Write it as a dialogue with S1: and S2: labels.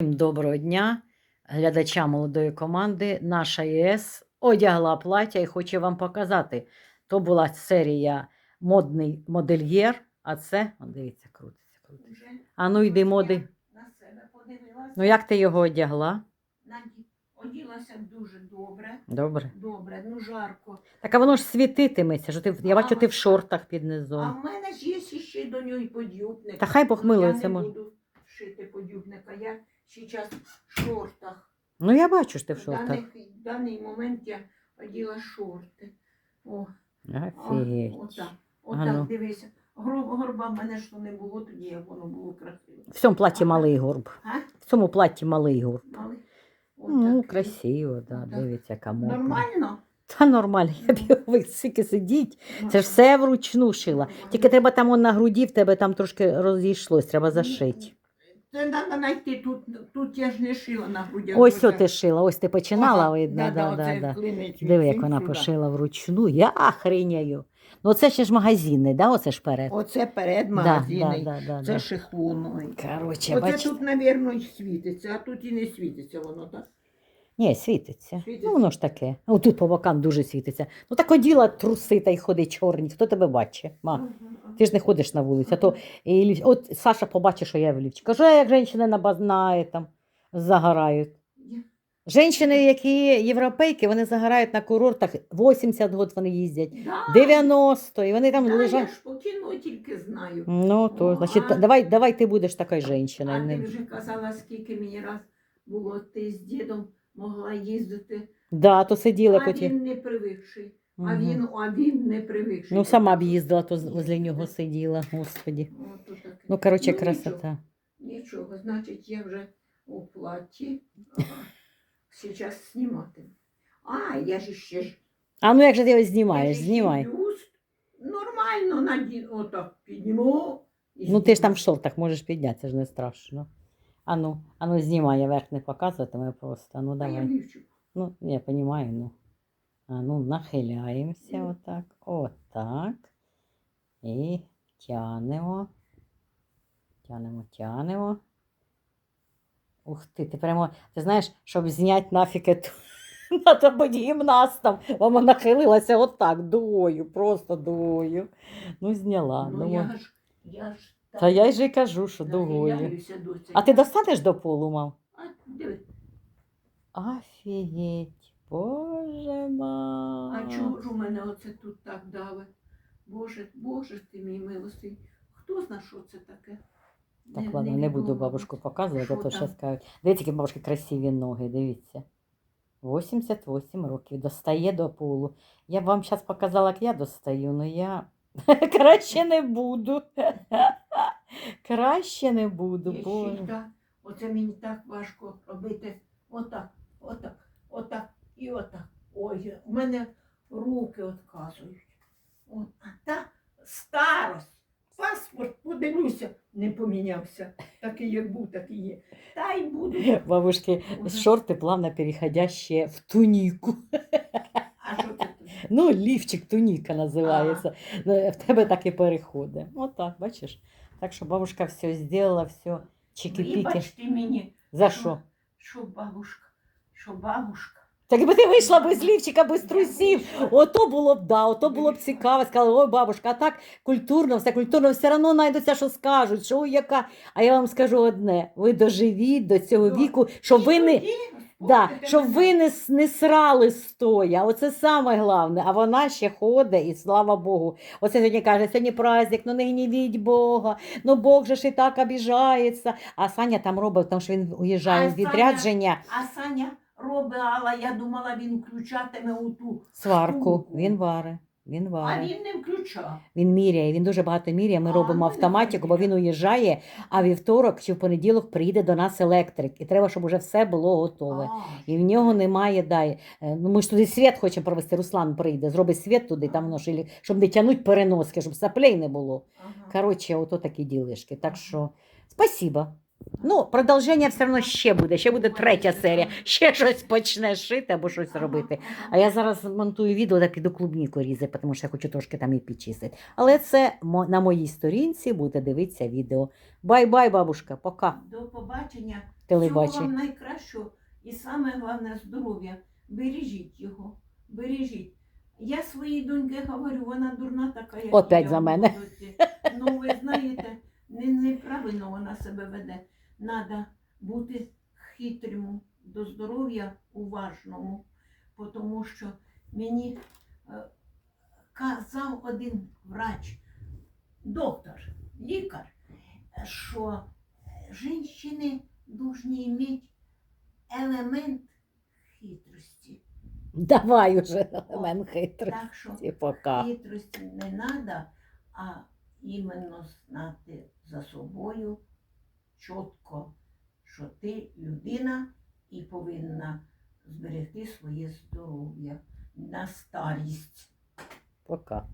S1: Всім Доброго дня, глядачам молодої команди. Наша ЄС одягла плаття і хоче вам показати. То була серія модний модельєр, а це, о, дивіться, крутиться, крутиться. А ну йди моди.
S2: на себе подивилася.
S1: Ну як ти його одягла?
S2: Оділася дуже добре.
S1: Добре.
S2: Добре, ну жарко.
S1: Так а воно ж світитиметься. Що ти, я бачу, ти в шортах під
S2: А в мене ж є ще до нього і подюбник.
S1: Та хай Бог милує,
S2: Я не
S1: може.
S2: буду шити подюбника. Я зараз в шортах.
S1: Ну я бачу, що ти в
S2: В
S1: шортах.
S2: даний, в даний момент я оділа шорти. О,
S1: Офігеть.
S2: отак. Отак,
S1: ну.
S2: дивися. Гроб, горба в мене що не було, тоді як воно було красиво.
S1: В цьому платі малий горб.
S2: А?
S1: В цьому платі малий горб.
S2: Мали?
S1: Ну, красиво, да.
S2: Отак.
S1: Дивіться, яка модна.
S2: Нормально?
S1: Та нормально, я б його ви стільки сидіть. Це ж все вручну шила. Тільки треба там он на груді, в тебе там трошки розійшлось, треба зашити.
S2: Це треба знайти тут, тут я ж не шила на грудях.
S1: Ось о ти шила, ось ти починала,
S2: Ага,
S1: видно. Да, да, Диви, як вона
S2: сюди.
S1: пошила вручну. Я охреняю. Ну це ще ж магазинний, да? Оце ж перед.
S2: Оце перед
S1: Да,
S2: магазином.
S1: да, да,
S2: Це
S1: да.
S2: шихлоновий.
S1: Короче,
S2: Оце
S1: бачите.
S2: тут, мабуть, і світиться, а тут і не світиться воно, так?
S1: Ні, світиться.
S2: Світиться.
S1: Ну воно ж таке. О, тут по бокам дуже світиться. Ну так оділа труси та й ходить чорні. Хто тебе бачить? Ма. Ти ж не ходиш на вулицю. А то і От Саша побачить, що я в лівчі. Кажу, як жінки на базнає там, загорають.
S2: Я-
S1: Жінки, які європейки, вони загорають на курортах 80 років вони їздять,
S2: Да,
S1: 90, і вони там
S2: да, я
S1: лежать.
S2: ж по кіно тільки знаю.
S1: Ну, то,
S2: Ну,
S1: значить,
S2: а-
S1: давай, давай ти будеш такою
S2: А
S1: жінкою.
S2: ти
S1: Не...
S2: вже казала, скільки мені раз було, ти з дідом могла їздити,
S1: Да, то сиділи
S2: а
S1: коті.
S2: він не привикший. А
S1: Мгм.
S2: він, а він не привикший.
S1: Ну, сама б їздила, то з- возле нього сиділа, господі.
S2: Ото таке.
S1: Ну, коротше,
S2: Ну,
S1: красота.
S2: Нічого, нічого, значить, я вже у платі. Зараз знімати. А, я ж ще ж.
S1: А ну як же ти його
S2: я
S1: знімаєш?
S2: ж ще
S1: Знімай.
S2: бюст Нормально наді... отак підніму. і
S1: Ну ти ж там в
S2: зніму.
S1: шортах можеш підняти, це ж не страшно. А ну, а ну знімай, я верх не показуватиму просто. Ну
S2: А я
S1: давай. Ну, я понимаю, ну. А ну, нахиляємося отак, отак. І тянемо. Тянемо, тянемо. Ух ти, ти прямо, ти знаєш, щоб зняти нафіг ету. Надо бути гімнастом. Мама нахилилася отак, дугою, просто дугою. Ну, зняла.
S2: Ну,
S1: Ну,
S2: я ж, я ж
S1: Та я ж і кажу, що дугою.
S2: нахиляюся до цього.
S1: А ти достанеш до полу, мам?
S2: А, диви,
S1: Офігеть, боже мой.
S2: а чого ж у мене оце тут так даве? Боже, Боже ти мій милостий. Хто зна, що це таке?
S1: Так, ладно, не буду бабушку показувати, а то
S2: там?
S1: зараз кажуть. Дивіться, які бабушки красиві ноги, дивіться. 88 років, достає до полу. Я б вам зараз показала, як я достаю, але я краще не буду. Краще не буду,
S2: ще
S1: боже.
S2: оце мені так важко робити. Отак, отак, отак і отак. Ой, у мене руки відказують. От, а та старость. Паспорт, подивлюся, не помінявся. Такий, як був, такий є. Та й буду.
S1: Бабушки, шорти плавно переходящие в туніку.
S2: А що це?
S1: Ну, лівчик, туніка називається. Ну, В тебе так і переходить. Отак, бачиш? Так що бабушка все зробила, все чики-піки.
S2: Вибачте мені.
S1: За що?
S2: Що бабушка? Що бабушка?
S1: Так би ти вийшла без лівчика, без трусів. Ото було б, да, ото було б цікаво. Сказали, ой, бабушка, а так культурно, все культурно, все одно знайдуться, що скажуть, що яка. А я вам скажу одне: ви доживіть до цього
S2: Ну,
S1: віку, щоб ви не. Да, щоб ви не, не срали стоя. Оце саме головне. А вона ще ходить, і слава Богу. Оце сьогодні каже, сьогодні праздник, ну не гнівіть Бога, ну Бог же ж і так обіжається. А Саня там робить, тому що він уїжджає
S2: А
S1: в
S2: Саня-
S1: відрядження
S2: А Саня робить, я думала, він включатиме у ту
S1: сварку.
S2: штуку.
S1: Він варе. Він
S2: А він не включав.
S1: Він міряє, він дуже багато міряє. Ми
S2: А,
S1: робимо автоматику, бо він уїжджає, а вівторок чи в понеділок приїде до нас електрик. І треба, щоб уже все було готове.
S2: А,
S1: І в нього немає, дай. е, Ну, ми ж туди світ хочемо провести. Руслан прийде, зробить світ туди, там воно ж, щоб не тянуть переноски, щоб саплей не було.
S2: ага.
S1: Коротше, ото такі ділишки. Так що спасіба. Ну, продовження все одно ще буде, ще буде третя серія. Ще щось почне шити або щось робити. А я зараз монтую відео та піду клубніку різати, тому що я хочу трошки там і підчистити. Але це на моїй сторінці буде дивитися відео. Бай-бай, бабушка, пока.
S2: До побачення. Всього
S1: Телебачення.
S2: вам найкращого і саме головне здоров'я. Бережіть його, бережіть. Я своїй доньки говорю, вона дурна така, як
S1: Опять
S2: я
S1: за мене.
S2: молодості. Ну, ви знаєте, не, неправильно вона себе Надо бути хитрим до здоров'я уважному, тому що мені е, казав один врач, доктор, лікар, що жінки повинні мати елемент хитрості.
S1: Давай уже, елемент хитрий.
S2: Так що
S1: Пока.
S2: хитрості не треба, а іменно знати за собою чітко, що ти людина і повинна зберегти своє здоров'я на старість.
S1: Пока.